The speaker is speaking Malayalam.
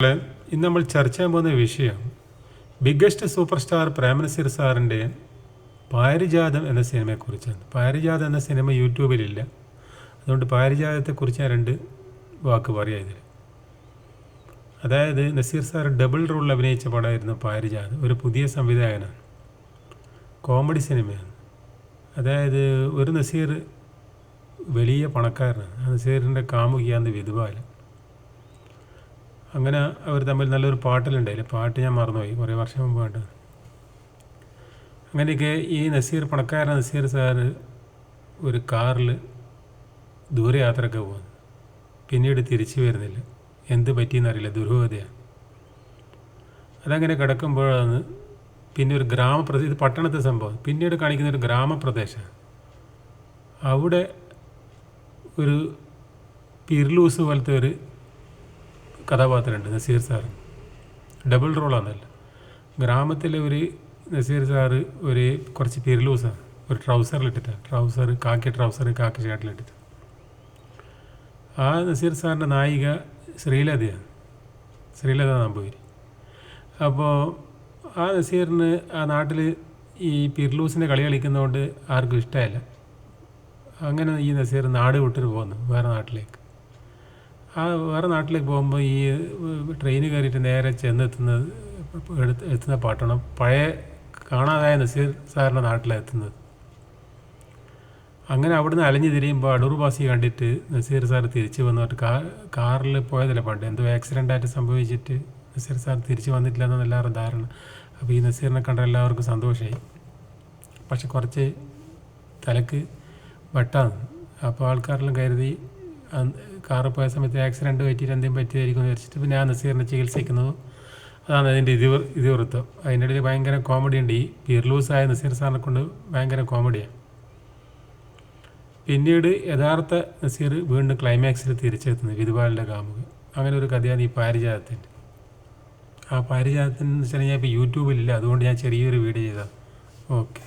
ഇന്ന് നമ്മൾ ചർച്ച ചെയ്യാൻ പോകുന്ന വിഷയം ബിഗ്ഗസ്റ്റ് സൂപ്പർ സ്റ്റാർ പ്രേമനസീർ സാറിന്റെ പാരിജാതം എന്ന സിനിമയെക്കുറിച്ചാണ് പാരിജാതം എന്ന സിനിമ യൂട്യൂബിലില്ല അതുകൊണ്ട് പാരിജാതത്തെക്കുറിച്ച് ഞാൻ രണ്ട് വാക്ക് പറയാം ഇതിൽ അതായത് നസീർ സാർ ഡബിൾ റോളിൽ അഭിനയിച്ച പടമായിരുന്നു പാരിജാതം. ഒരു പുതിയ സംവിധായകനാണ്. കോമഡി സിനിമയാണ്. അതായത് ഒരു നസീർ വലിയ പണക്കാരനാണ്. ആ നസീറിന്റെ കാമുകിയാന്ന് വിധുവാൽ അങ്ങനെ അവർ തമ്മിൽ നല്ലൊരു പാട്ടിലുണ്ടായില്ല? പാട്ട് ഞാൻ മറന്നുപോയി. കുറേ വർഷം മുമ്പ് കണ്ടത് അങ്ങനെയൊക്കെ ഈ നസീർ പണക്കാരൻ നസീർ സാറ് ഒരു കാറിൽ ദൂരയാത്രയൊക്കെ പോകുന്നു പിന്നീട് തിരിച്ചു വരുന്നില്ല. എന്ത് പറ്റിയെന്നറിയില്ല ദുരൂഹതയാണ്. അതങ്ങനെ കിടക്കുമ്പോഴാണ് പിന്നെ ഒരു ഗ്രാമപ്രദേശം ഇത് പട്ടണത്തെ സംഭവം. പിന്നീട് കാണിക്കുന്ന ഒരു ഗ്രാമപ്രദേശമാണ് അവിടെ ഒരു പിർലൂസ് പോലത്തെ ഒരു കഥാപാത്രമുണ്ട് നസീർ സാർ. ഡബിൾ റോളാണല്ല ഗ്രാമത്തിലെ ഒരു നസീർ സാറ് ഒരു കുറച്ച് പിരിലൂസാണ്. ഒരു ട്രൗസറിലിട്ടിട്ടാണ് ട്രൗസർ കാക്കി ട്രൗസർ കാക്കി ഷർട്ടിലിട്ടിട്ട് ആ നസീർ സാറിന്റെ നായിക ശ്രീലതയാണ്. ശ്രീലത നമ്പൂരി അപ്പോൾ ആ നസീറിന് ആ നാട്ടിൽ ഈ പിർലൂസിന്റെ കളി കളിക്കുന്നതുകൊണ്ട് ആർക്കും ഇഷ്ടമായില്ല അങ്ങനെ ഈ നസീർ നാട് വിട്ടിട്ട് പോകുന്നു വേറെ നാട്ടിലേക്ക്. ആ വേറെ നാട്ടിലേക്ക് പോകുമ്പോൾ ഈ ട്രെയിൻ കയറിയിട്ട് നേരെ ചെന്നെത്തുന്നത് എടുത്ത് എത്തുന്ന പാട്ടാണ് പഴയ കാണാതായ നസീർ സാറിന്റെ നാട്ടിലെത്തുന്നത് അങ്ങനെ അവിടുന്ന് അലഞ്ഞു തിരിയുമ്പോൾ അടൂർ ബാസി കണ്ടിട്ട് നസീർ സാർ തിരിച്ചു വന്നിട്ട് കാ കാറിൽ പോയതല്ലേ പണ്ട്? എന്തോ ആക്സിഡന്റ് ആയിട്ട് സംഭവിച്ചിട്ട് നസീർ സാർ തിരിച്ചു വന്നിട്ടില്ല എന്നാണ് എല്ലാവരും ധാരണ. അപ്പോൾ ഈ നസീറിനെ കണ്ട എല്ലാവർക്കും സന്തോഷമായി പക്ഷെ കുറച്ച് തലക്ക് വട്ടാണ് അപ്പോൾ ആൾക്കാരെല്ലാം കരുതി കാറ് പോയ സമയത്ത് ആക്സിഡന്റ് പറ്റിയിട്ട് എന്തെങ്കിലും പറ്റിയായിരിക്കും എന്ന് വിചാരിച്ചിട്ട് പിന്നെ ആ നസീറിനെ ചികിത്സിക്കുന്നതും അതാണ് അതിന്റെ ഇതി ഇതിവൃത്തം. അതിന്റെ ഇടയിൽ ഭയങ്കര കോമഡി ഉണ്ട്. ഈ പിർലൂസായ നസീർ സാറിനെ കൊണ്ട് ഭയങ്കര കോമഡിയാണ് പിന്നീട് യഥാർത്ഥ നസീർ വീണ്ടും ക്ലൈമാക്സിൽ തിരിച്ചെത്തുന്നത് വിധുപാലിന്റെ കാമുക അങ്ങനെ ഒരു കഥയാണ് ഈ പാരിജാതത്തിന്റെ. ആ പാരിജാതത്തിന് വെച്ചാൽ ഞാൻ ഇപ്പോൾ യൂട്യൂബിലില്ല. അതുകൊണ്ട് ഞാൻ ചെറിയൊരു വീഡിയോ ചെയ്തതാണ് ഓക്കെ.